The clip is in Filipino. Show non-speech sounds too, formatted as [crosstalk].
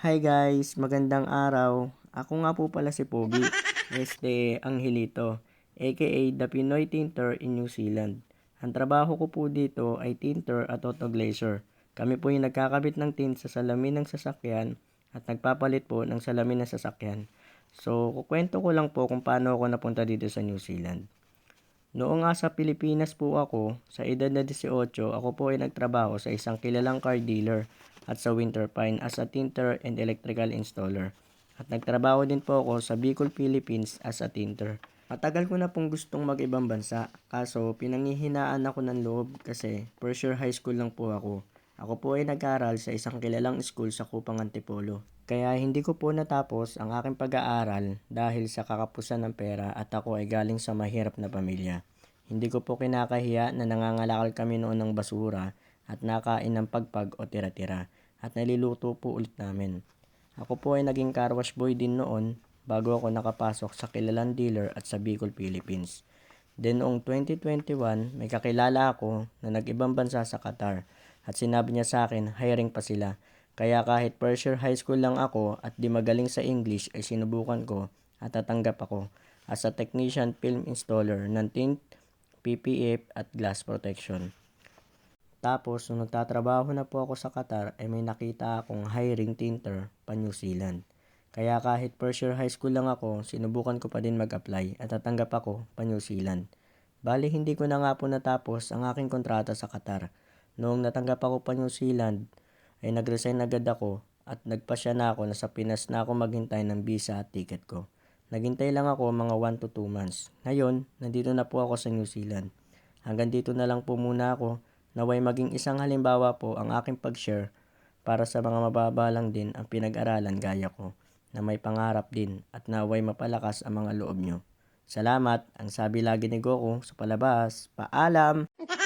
Hi guys, magandang araw. Ako nga po pala si Pogi, [laughs] este Angelito, aka The Pinoy Tinter in New Zealand. Ang trabaho ko po dito ay tinter at autoglazer. Kami po yung nagkakabit ng tint sa salamin ng sasakyan at nagpapalit po ng salamin ng sasakyan. So, kukwento ko lang po kung paano ako napunta dito sa New Zealand. Noong nga sa Pilipinas po ako, sa edad na 18, ako po ay nagtrabaho sa isang kilalang car dealer at sa Winterpine as a tinter and electrical installer. At nagtrabaho din po ako sa Bicol, Philippines as a tinter. Matagal ko na pong gustong mag-ibang bansa, kaso pinangihinaan ako ng loob kasi first year high school lang po ako. Ako po ay nag-aral sa isang kilalang school sa Kupang Antipolo. Kaya hindi ko po natapos ang aking pag-aaral dahil sa kakapusan ng pera at ako ay galing sa mahirap na pamilya. Hindi ko po kinakahiya na nangangalakal kami noon ng basura at nakain ng pagpag o tira-tira at naliluto po ulit namin. Ako po ay naging car wash boy din noon bago ako nakapasok sa kilalang dealer at sa Bicol, Philippines. Then noong 2021, may kakilala ako na nag-ibang bansa sa Qatar at sinabi niya sa akin hiring pa sila. Kaya kahit first year high school lang ako at di magaling sa English ay sinubukan ko at tatanggap ako as a technician film installer ng tint, PPF at glass protection. Tapos, nung nagtatrabaho na po ako sa Qatar, ay may nakita akong hiring tinter pa New Zealand. Kaya kahit first year high school lang ako, sinubukan ko pa din mag-apply at tatanggap ako pa New Zealand. Bali, hindi ko na nga po natapos ang aking kontrata sa Qatar. Noong natanggap ako pa New Zealand, ay nag-resign agad ako at nagpasya na ako na sa Pinas na ako maghintay ng visa at ticket ko. Naghintay lang ako mga 1 to 2 months. Ngayon, nandito na po ako sa New Zealand. Hanggang dito na lang po muna ako naway maging isang halimbawa po ang aking pag-share para sa mga mababalang din ang pinag-aralan gaya ko na may pangarap din at naway mapalakas ang mga loob nyo. Salamat, ang sabi lagi ni Goku sa palabas. Paalam! [laughs]